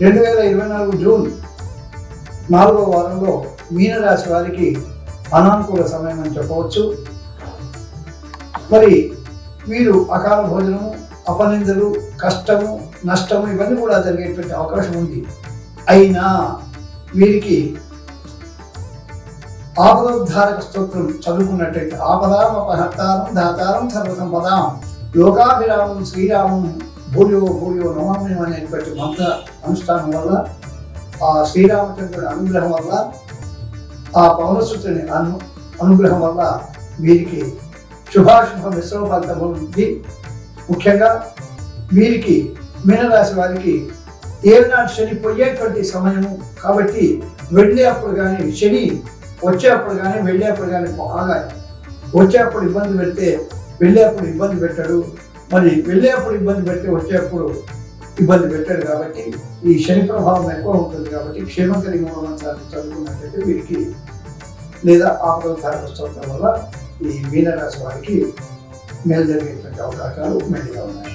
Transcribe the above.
రెండు వేల ఇరవై నాలుగు జూన్ నాలుగో వారంలో మీనరాశి వారికి అనానుకూల సమయం అని చెప్పవచ్చు. మరి వీరు అకాల భోజనము అపనిందలు కష్టము నష్టము ఇవన్నీ కూడా జరిగేటువంటి అవకాశం ఉంది. అయినా వీరికి ఆపదోద్ధారక స్తోత్రం చదువుకున్నట్టయితే ఆపదాం అపహర్తారం దాతారం సర్వసంపదాం లోకాభిరామం శ్రీరామం భూయో భూయో నమామి అనేటువంటి మంత్ర అనుష్ఠానం వల్ల ఆ శ్రీరామచంద్రుని అనుగ్రహం వల్ల ఆ పవనసుతుని అను అనుగ్రహం వల్ల వీరికి శుభాశుభ మిశ్రమ ఉంది. ముఖ్యంగా వీరికి మీనరాశి వారికి ఏనాడు శని పోయేటువంటి సమయము. కాబట్టి వెళ్ళేప్పుడు కానీ శని వచ్చేప్పుడు కానీ వెళ్ళేప్పుడు కానీ బాగా వచ్చేప్పుడు ఇబ్బంది పెడితే వెళ్ళేప్పుడు ఇబ్బంది పెట్టాడు. మరి వెళ్ళేప్పుడు ఇబ్బంది పెడితే వచ్చేప్పుడు ఇబ్బంది పెట్టాడు కాబట్టి ఈ శని ప్రభావం ఎక్కువ ఉంటుంది కాబట్టి క్షేమకరి మూలమంత్రాన్ని చదువుకున్నట్లయితే వీరికి లేదా ఆపదోద్ధారక స్తోత్రం వల్ల ఈ మీనరాశి వారికి మేలు జరిగేటువంటి అవకాశాలు మెండుగా ఉన్నాయి.